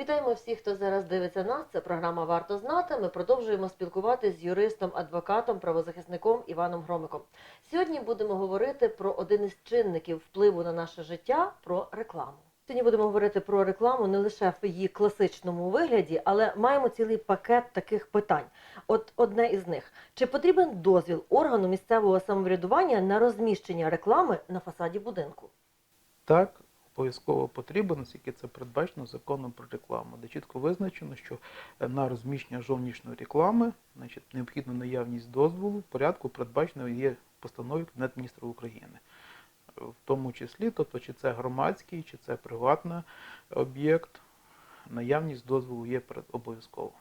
Вітаємо всіх, хто зараз дивиться нас. Це програма Варто знати. Ми продовжуємо спілкуватися з юристом, адвокатом, правозахисником Іваном Громиком. Сьогодні будемо говорити про один із чинників впливу на наше життя про рекламу. Сьогодні будемо говорити про рекламу не лише в її класичному вигляді, але маємо цілий пакет таких питань. От одне із них: чи потрібен дозвіл органу місцевого самоврядування на розміщення реклами на фасаді будинку? Так, обов'язково потрібен, оскільки це передбачено законом про рекламу, де чітко визначено, що е, на розміщення зовнішньої реклами значить, необхідна наявність дозволу в порядку, передбаченого є постанові Кабінету України. Е, В тому числі, тобто, чи це громадський, чи це приватний об'єкт, наявність дозволу є обов'язково.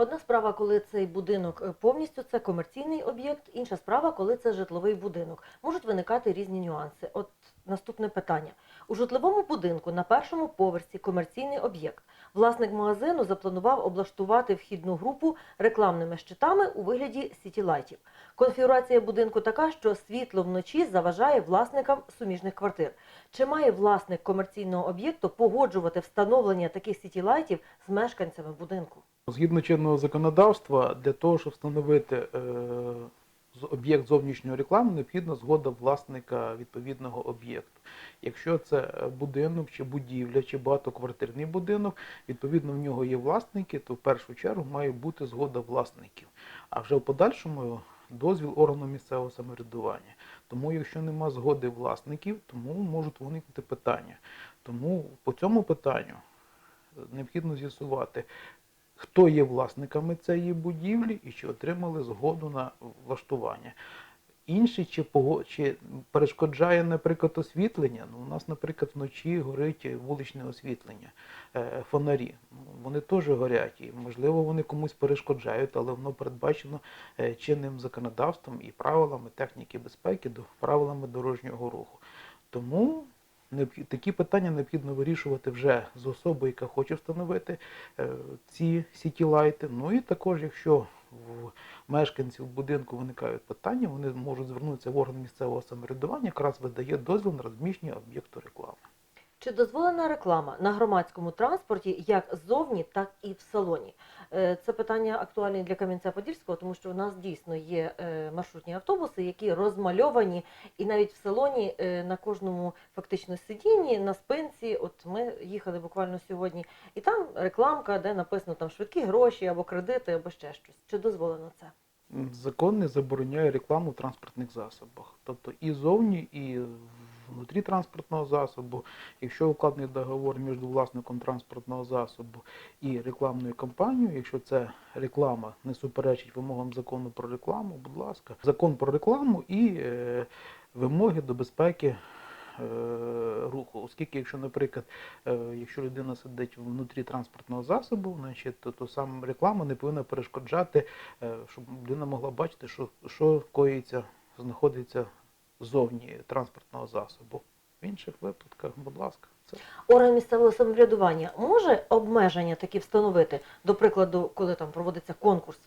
Одна справа, коли цей будинок е, повністю це комерційний об'єкт, інша справа, коли це житловий будинок. Можуть виникати різні нюанси. От наступне питання: у житловому будинку на першому поверсі комерційний об'єкт. Власник магазину запланував облаштувати вхідну групу рекламними щитами у вигляді сітілайтів. Конфігурація будинку така, що світло вночі заважає власникам суміжних квартир. Чи має власник комерційного об'єкту погоджувати встановлення таких сітілайтів з мешканцями будинку? Згідно чинного законодавства, для того, щоб встановити е, об'єкт зовнішньої реклами, необхідна згода власника відповідного об'єкту. Якщо це е, будинок, чи будівля, чи багатоквартирний будинок, відповідно в нього є власники, то в першу чергу має бути згода власників. А вже в подальшому дозвіл органу місцевого самоврядування. Тому, якщо нема згоди власників, тому можуть виникнути питання. Тому по цьому питанню е, необхідно з'ясувати, хто є власниками цієї будівлі і чи отримали згоду на влаштування. Інший чи, чи перешкоджає, наприклад, освітлення. Ну, у нас, наприклад, вночі горить вуличне освітлення, е, фонарі. Ну, Вони теж горять, і можливо вони комусь перешкоджають, але воно передбачено е, чинним законодавством і правилами техніки безпеки, правилами дорожнього руху. Тому такі питання необхідно вирішувати вже з особою, яка хоче встановити е, ці сітілайти. Ну і також, якщо в мешканців будинку виникають питання, вони можуть звернутися в орган місцевого самоврядування, якраз видає дозвіл на розміщення об'єкту реклами. Чи дозволена реклама на громадському транспорті як ззовні, так і в салоні? Е, Це питання актуальне для Кам'янця-Подільського, тому що у нас дійсно є е, маршрутні автобуси, які розмальовані, і навіть в салоні е, на кожному фактично сидінні, на спинці. От ми їхали буквально сьогодні, і там рекламка, де написано там швидкі гроші або кредити, або ще щось. Чи дозволено це? Закон не забороняє рекламу в транспортних засобах. Тобто і зовні, і внутрі транспортного засобу, якщо укладений договор між власником транспортного засобу і рекламною компанією, якщо це реклама не суперечить вимогам закону про рекламу, будь ласка, закон про рекламу і е, вимоги до безпеки. е, Руху, оскільки, якщо, наприклад, е, якщо людина сидить внутрі транспортного засобу, значить, то, то сам реклама не повинна перешкоджати е, щоб людина могла бачити, що, що коїться, знаходиться ззовні транспортного засобу. В інших випадках, будь ласка, це Орган місцевого самоврядування може обмеження такі встановити, до прикладу, коли там проводиться конкурс,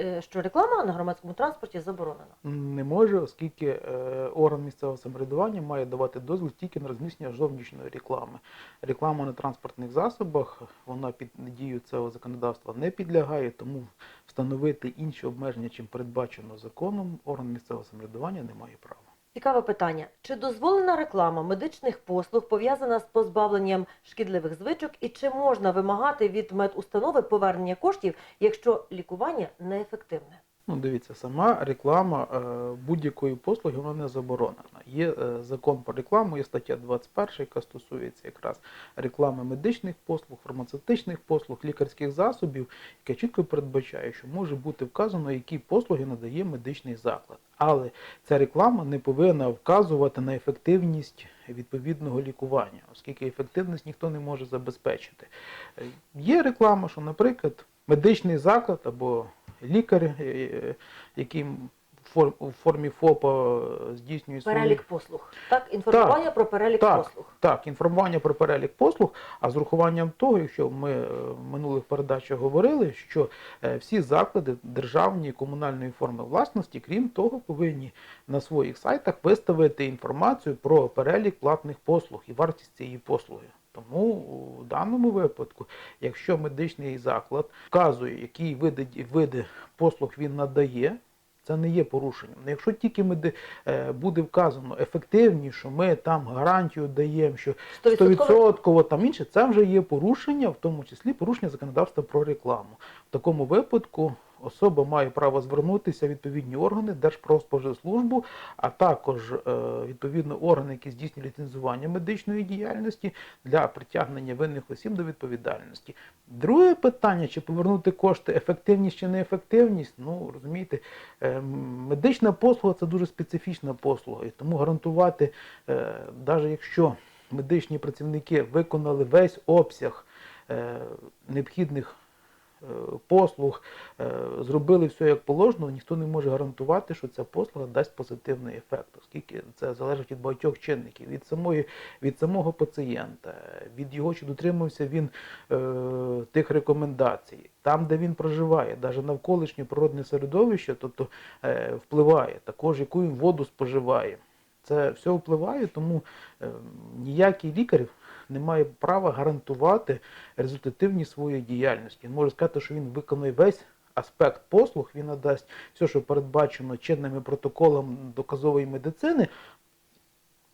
е, що реклама на громадському транспорті заборонена. не може, оскільки е, орган місцевого самоврядування має давати дозвіл тільки на розміщення зовнішньої реклами. Реклама на транспортних засобах, вона під дію цього законодавства не підлягає, тому встановити інші обмеження, чим передбачено законом, орган місцевого самоврядування не має права. Цікаве питання: чи дозволена реклама медичних послуг пов'язана з позбавленням шкідливих звичок, і чи можна вимагати від медустанови повернення коштів, якщо лікування неефективне? Ну, дивіться, сама реклама е, будь-якої послуги вона не заборонена. Є е, закон про рекламу, є стаття 21, яка стосується якраз реклами медичних послуг, фармацевтичних послуг, лікарських засобів, яка чітко передбачає, що може бути вказано, які послуги надає медичний заклад. Але ця реклама не повинна вказувати на ефективність відповідного лікування, оскільки ефективність ніхто не може забезпечити. Е, Є реклама, що, наприклад, медичний заклад або лікар, е, який в у формі ФОПа здійснює свої... Перелік послуг. Так, інформування про перелік Так. послуг. Так, інформування про перелік послуг, а з урахуванням того, якщо ми е, в минулих передачах говорили, що е, всі заклади державної і комунальної форми власності, крім того, повинні на своїх сайтах виставити інформацію про перелік платних послуг і вартість цієї послуги. Тому у даному випадку, якщо медичний заклад вказує, які види, види послуг він надає, це не є порушенням. Ну, Якщо тільки меди, е, буде вказано ефективніше, що ми там гарантію даємо, що 100% 100% там інше, це вже є порушення, в тому числі порушення законодавства про рекламу. В такому випадку особа має право звернутися в відповідні органи Держпродспоживслужбу, а також е, відповідно органи, які здійснюють ліцензування медичної діяльності для притягнення винних осіб до відповідальності. Друге питання, чи повернути кошти ефективність чи неефективність, ну розумієте, е, медична послуга це дуже специфічна послуга, і тому гарантувати, навіть якщо медичні працівники виконали весь обсяг е, необхідних е, послуг, е, зробили все як положено, ніхто не може гарантувати, що ця послуга дасть позитивний ефект, оскільки це залежить від багатьох чинників, від самої від самого пацієнта, від його чи дотримався він е, тих рекомендацій, там, де він проживає, навіть навколишнє природне середовище, тобто е, впливає, також яку він воду споживає. Це все впливає, тому е, ніякий лікар не має права гарантувати результативність своєї діяльності. Він може сказати, що він виконує весь аспект послуг, він надасть все, що передбачено чинними протоколами доказової медицини.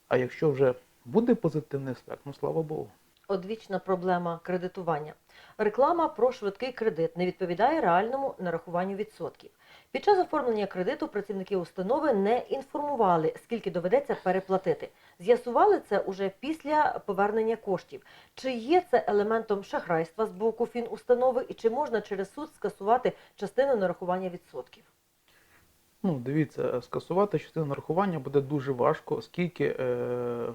А якщо вже буде позитивний аспект, ну слава Богу. одвічна проблема кредитування. Реклама про швидкий кредит не відповідає реальному нарахуванню відсотків. Під час оформлення кредиту працівники установи не інформували, скільки доведеться переплатити. З'ясували це уже після повернення коштів. Чи є це елементом шахрайства з боку фінустанови і чи можна через суд скасувати частину нарахування відсотків? Ну, дивіться, скасувати частину нарахування буде дуже важко, оскільки е,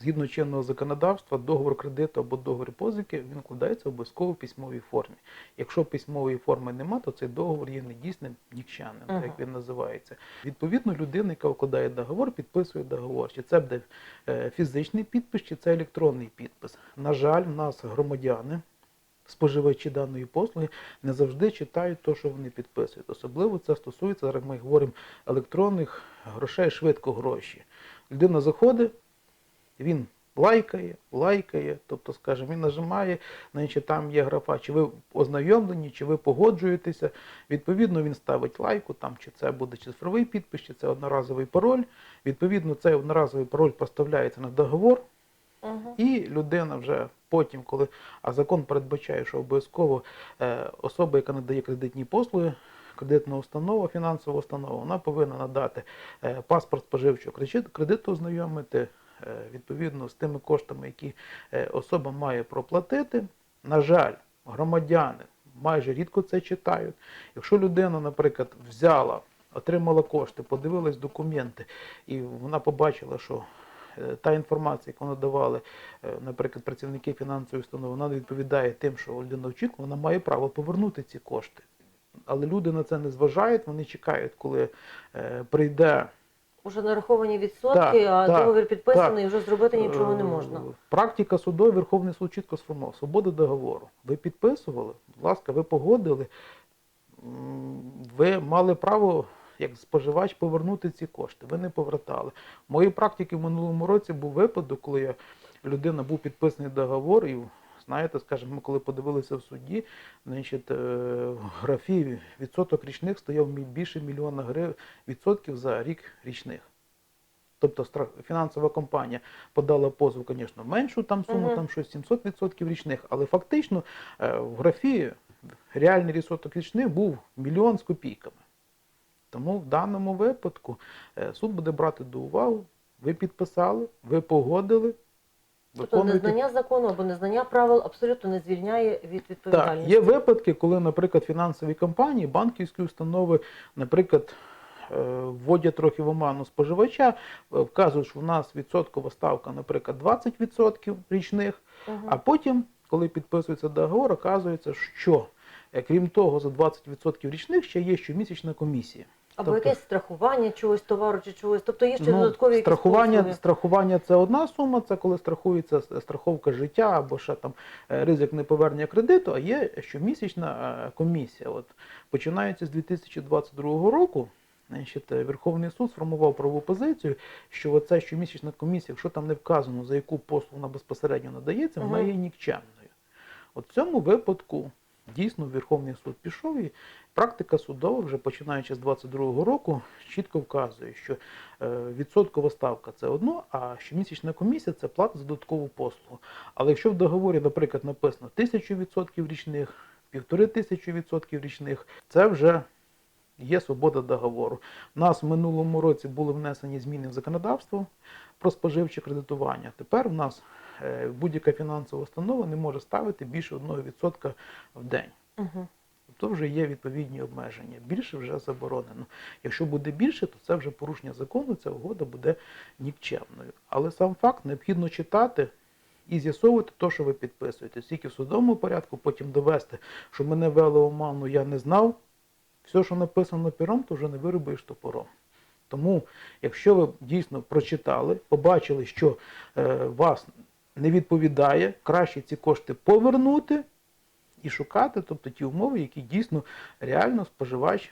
згідно чинного законодавства договор кредиту або договір позики він вкладається обов'язково в письмовій формі. Якщо письмової форми нема, то цей договор є недійсним нікчанним, Ага. як він називається. Відповідно, людина, яка укладає договор, підписує договор. Чи це буде е, фізичний підпис, чи це електронний підпис. На жаль, в нас громадяни. Споживачі даної послуги не завжди читають те, що вони підписують. Особливо це стосується, зараз ми говоримо, електронних грошей, швидко гроші. Людина заходить, він лайкає, лайкає, тобто, скажімо, він нажимає, значить там є графа, чи ви ознайомлені, чи ви погоджуєтеся. Відповідно, він ставить лайку, там, чи це буде цифровий підпис, чи це одноразовий пароль. Відповідно, цей одноразовий пароль поставляється на договор, Угу. і людина вже потім, коли а закон передбачає, що обов'язково е, особа, яка надає кредитні послуги, кредитна установа, фінансова установа, вона повинна надати е, паспорт споживчого кредиту, ознайомити відповідно з тими коштами, які е, особа має проплатити. На жаль, громадяни майже рідко це читають. Якщо людина, наприклад, взяла, отримала кошти, подивилась документи, і вона побачила, що е, та інформація, яку надавали, е, наприклад, працівники фінансової установи, вона не відповідає тим, що людина очікує, вона має право повернути ці кошти. Але люди на це не зважають, вони чекають, коли е, прийде Уже нараховані відсотки, Так, а так, договір підписаний, і вже зробити нічого не Е, можна. Практика суду, Верховний суд чітко сформував. Свобода договору. Ви підписували, будь ласка, ви погодили. Ви мали право, як споживач, повернути ці кошти. Ви не повертали. В моїй практиці в минулому році був випадок, коли я, людина був підписаний договор, і знаєте, скажімо, ми коли подивилися в суді, значить, е, в графі відсоток річних стояв більше мільйона гривень відсотків за рік річних. Тобто фінансова компанія подала позов, звісно, меншу там суму, Мгм. там щось 700% річних, але фактично е, в графі реальний відсоток річних був мільйон з копійками. Тому в даному випадку е, суд буде брати до уваги, ви підписали, ви погодили, Тобто незнання закону або незнання правил абсолютно не звільняє від Так, відповідальності. є випадки, коли, наприклад, фінансові компанії, банківські установи, наприклад, е, вводять трохи в оману споживача, е, вказують, що в нас відсоткова ставка, наприклад, 20% річних, Мгм. а потім, коли підписується договор, оказується, що е, крім того, за 20% річних ще є щомісячна комісія. Або тобто- якесь страхування чогось товару чи чогось. Тобто є ще Ну, додаткові якісь страхування, послуги. страхування це одна сума, це коли страхується страховка життя або ще там е, ризик неповернення кредиту, а є щомісячна е, комісія. От починаючи з 2022 року, Значить, е, Верховний суд сформував правову позицію, що оця щомісячна комісія, якщо там не вказано, за яку послугу вона безпосередньо надається, вона є нікчемною. От в цьому випадку дійсно Верховний суд пішов і практика судова, вже починаючи з 22-го року, чітко вказує, що е, відсоткова ставка це одно, а щомісячна комісія це плата за додаткову послугу. Але якщо в договорі, наприклад, написано 1000% річних, півтори тисячі відсотків річних, це вже є свобода договору. У нас в минулому році були внесені зміни в законодавство про споживче кредитування. Тепер у нас е, будь-яка фінансова установа не може ставити більше 1% в день. Угу. Тобто вже є відповідні обмеження. Більше вже заборонено. Якщо буде більше, то це вже порушення закону, ця угода буде нікчемною. Але сам факт необхідно читати і з'ясовувати те, що ви підписуєте. Тільки в судовому порядку, потім довести, що мене вели оману, я не знав. Все, що написано пером, то вже не виробиш топором. Тому, якщо ви дійсно прочитали, побачили, що е, вас не відповідає, краще ці кошти повернути і шукати, тобто ті умови, які дійсно реально споживач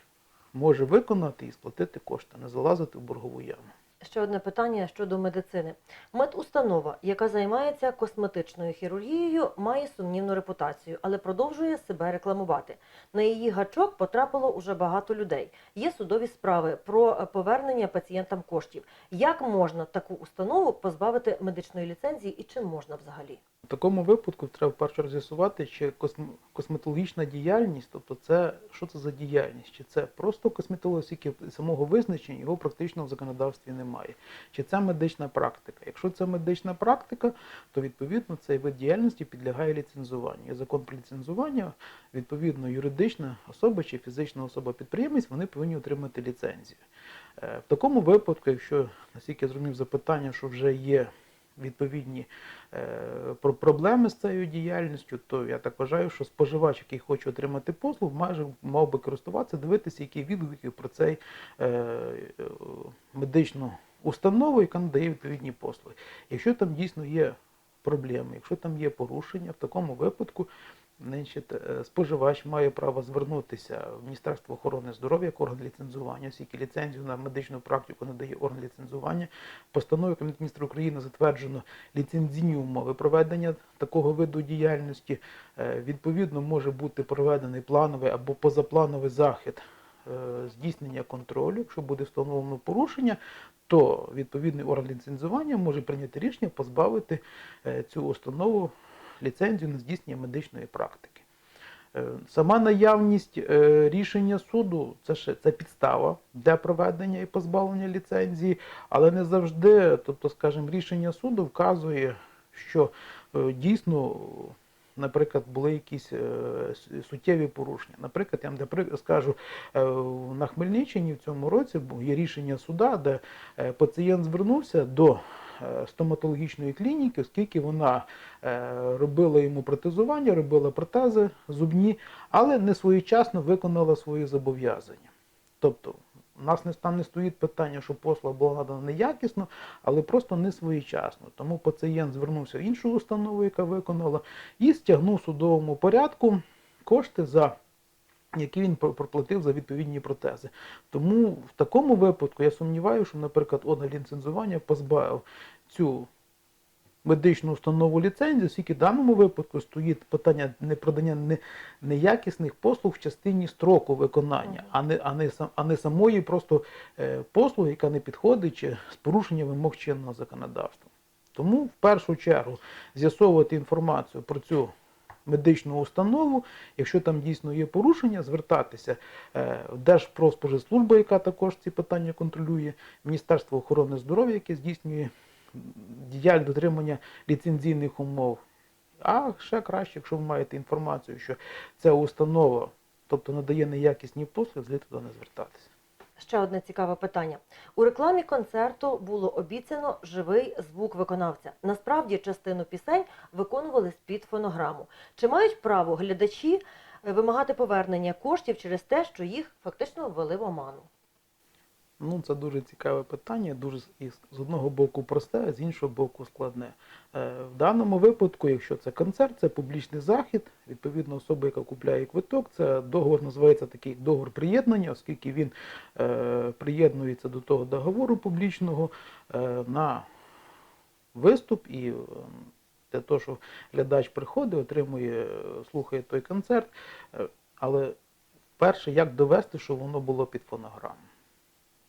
може виконати і сплатити кошти, не залазити в боргову яму. Ще одне питання щодо медицини. Медустанова, яка займається косметичною хірургією, має сумнівну репутацію, але продовжує себе рекламувати. На її гачок потрапило уже багато людей. Є судові справи про повернення пацієнтам коштів. Як можна таку установу позбавити медичної ліцензії і чим можна взагалі? В такому випадку треба вперше раз з'ясувати, чи косм- косметологічна діяльність, тобто це що це за діяльність? Чи це просто косметологія, оскільки самого визначення його практично в законодавстві немає. Чи це медична практика? Якщо це медична практика, то відповідно цей вид діяльності підлягає ліцензуванню. Закон про ліцензування, відповідно, юридична особа чи фізична особа підприємець, вони повинні отримати ліцензію. Е, В такому випадку, якщо наскільки я зрозумів запитання, що вже є відповідні е, проблеми з цією діяльністю, то я так вважаю, що споживач, який хоче отримати послуг, майже мав би користуватися, дивитися, які відгуки про цей е, е, медичну установу, яка надає відповідні послуги. Якщо там дійсно є проблеми, якщо там є порушення, в такому випадку Значить, е, споживач має право звернутися в Міністерство охорони здоров'я як орган ліцензування, оскільки ліцензію на медичну практику надає орган ліцензування. Постановою Кабінету міністрів України затверджено ліцензійні умови проведення такого виду діяльності. Е, Відповідно, може бути проведений плановий або позаплановий захід здійснення контролю. Якщо буде встановлено порушення, то відповідний орган ліцензування може прийняти рішення позбавити е, цю установу ліцензію на здійснення медичної практики. Е, Сама наявність е, рішення суду це ще це підстава для проведення і позбавлення ліцензії, але не завжди, тобто, скажімо, рішення суду вказує, що е, дійсно, наприклад, були якісь е, суттєві порушення. Наприклад, я вам скажу, е, на Хмельниччині в цьому році є рішення суда, де е, пацієнт звернувся до стоматологічної клініки, оскільки вона робила йому протезування, робила протези зубні, але не своєчасно виконала свої зобов'язання. Тобто, у нас не там не стоїть питання, що послуга була надана неякісно, але просто не своєчасно. Тому пацієнт звернувся в іншу установу, яка виконала, і стягнув в судовому порядку кошти за. Які він проплатив за відповідні протези. Тому в такому випадку я сумніваюся, що, наприклад, орган ліцензування позбавив цю медичну установу ліцензію, оскільки в даному випадку стоїть питання не, неякісних послуг в частині строку виконання, а, не, а, не, а не самої просто е, послуги, яка не підходить чи з порушення вимог чинного законодавства. Тому в першу чергу з'ясовувати інформацію про цю медичну установу, якщо там дійсно є порушення, звертатися е, в Держпродспоживслужбу, яка також ці питання контролює, Міністерство охорони здоров'я, яке здійснює діяль дотримання ліцензійних умов. А ще краще, якщо ви маєте інформацію, що ця установа, тобто надає неякісні послуги, зліт туди не звертатися. Ще одне цікаве питання. У рекламі концерту було обіцяно живий звук виконавця. Насправді частину пісень виконували з-під фонограму. Чи мають право глядачі е, вимагати повернення коштів через те, що їх фактично ввели в оману? Ну, це дуже цікаве питання, дуже з- одного боку просте, а з іншого боку складне. Е, В даному випадку, якщо це концерт, це публічний захід, відповідно, особа, яка купляє квиток, це договор називається такий договор приєднання, оскільки він е, приєднується до того договору публічного е, на виступ і для того, що глядач приходить, отримує, слухає той концерт. Але перше, як довести, що воно було під фонограму?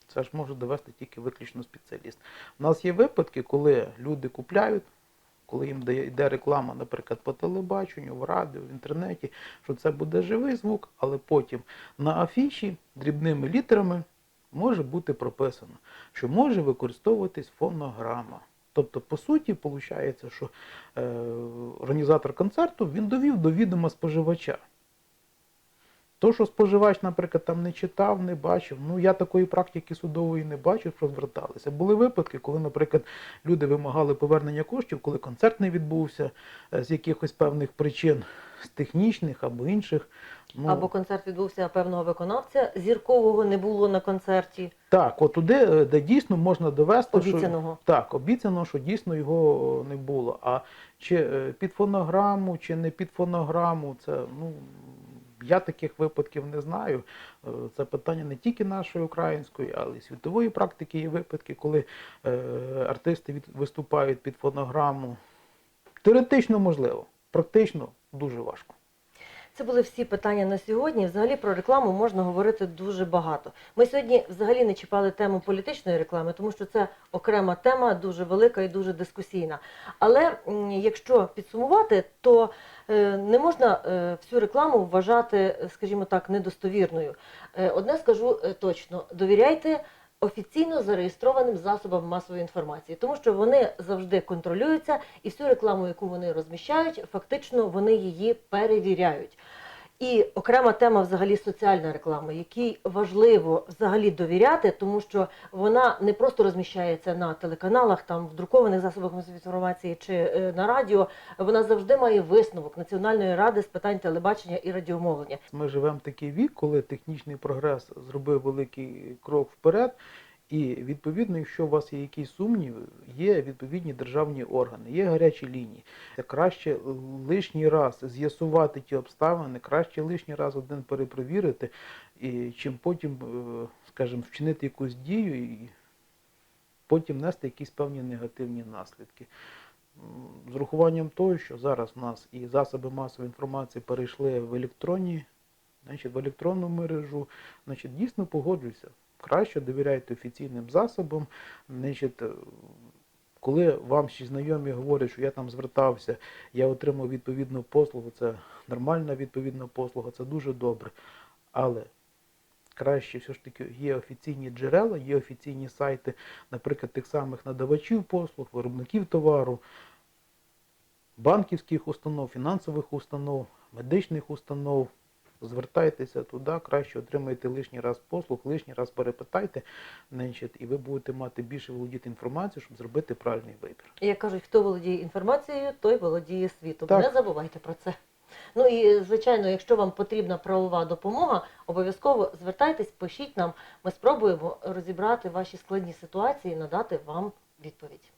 Це ж може довести тільки виключно спеціаліст. У нас є випадки, коли люди купляють, коли їм йде реклама, наприклад, по телебаченню, в радіо, в інтернеті, що це буде живий звук, але потім на афіші дрібними літерами може бути прописано, що може використовуватись фонограма. Тобто, по суті, виходить, що е, організатор концерту він довів до відома споживача. То, що споживач, наприклад, там не читав, не бачив, ну я такої практики судової не бачив, що зверталися. Були випадки, коли, наприклад, люди вимагали повернення коштів, коли концерт не відбувся е, з якихось певних причин, з технічних або інших. Ну, Або концерт відбувся певного виконавця, зіркового не було на концерті, Так, от туди, е, де дійсно можна довести, що обіцяного. так, обіцяно, що дійсно його не було. А чи е, під фонограму, чи не під фонограму, це ну. Я таких випадків не знаю. Е, Це питання не тільки нашої української, але й світової практики. Є випадки, коли е, артисти від, виступають під фонограму. Теоретично можливо, практично дуже важко. Це були всі питання на сьогодні. Взагалі про рекламу можна говорити дуже багато. Ми сьогодні взагалі не чіпали тему політичної реклами, тому що це окрема тема, дуже велика і дуже дискусійна. Але якщо підсумувати, то е, не можна е, всю рекламу вважати, скажімо так, недостовірною. Е, Одне скажу точно: довіряйте. Офіційно зареєстрованим засобам масової інформації, тому що вони завжди контролюються, і всю рекламу, яку вони розміщають, фактично вони її перевіряють. І окрема тема взагалі соціальна реклама, якій важливо взагалі довіряти, тому що вона не просто розміщається на телеканалах, там в друкованих засобах інформації чи е, на радіо. Вона завжди має висновок Національної ради з питань телебачення і радіомовлення. Ми живемо в такий вік, коли технічний прогрес зробив великий крок вперед. І відповідно, якщо у вас є якісь сумніви, є відповідні державні органи, є гарячі лінії. Краще лишній раз з'ясувати ті обставини, краще лишній раз один перепровірити, і чим потім, е, скажімо, вчинити якусь дію і потім нести якісь певні негативні наслідки. З урахуванням того, що зараз у нас і засоби масової інформації перейшли в електронні, значить, в електронну мережу, значить, дійсно погоджуюся. Краще довіряйте офіційним засобам. Значить, е, коли вам ще знайомі говорять, що я там звертався, я отримав відповідну послугу, це нормальна відповідна послуга, це дуже добре. Але краще все ж таки є офіційні джерела, є офіційні сайти, наприклад, тих самих надавачів послуг, виробників товару, банківських установ, фінансових установ, медичних установ. Звертайтеся туди, краще отримайте лишній раз послуг, лишній раз перепитайте, значить, і ви будете мати більше володіти інформацією, щоб зробити правильний вибір. Як кажуть, хто володіє інформацією, той володіє світом. Так. Не забувайте про це. Ну і звичайно, якщо вам потрібна правова допомога, обов'язково звертайтесь, пишіть нам. Ми спробуємо розібрати ваші складні ситуації і надати вам відповідь.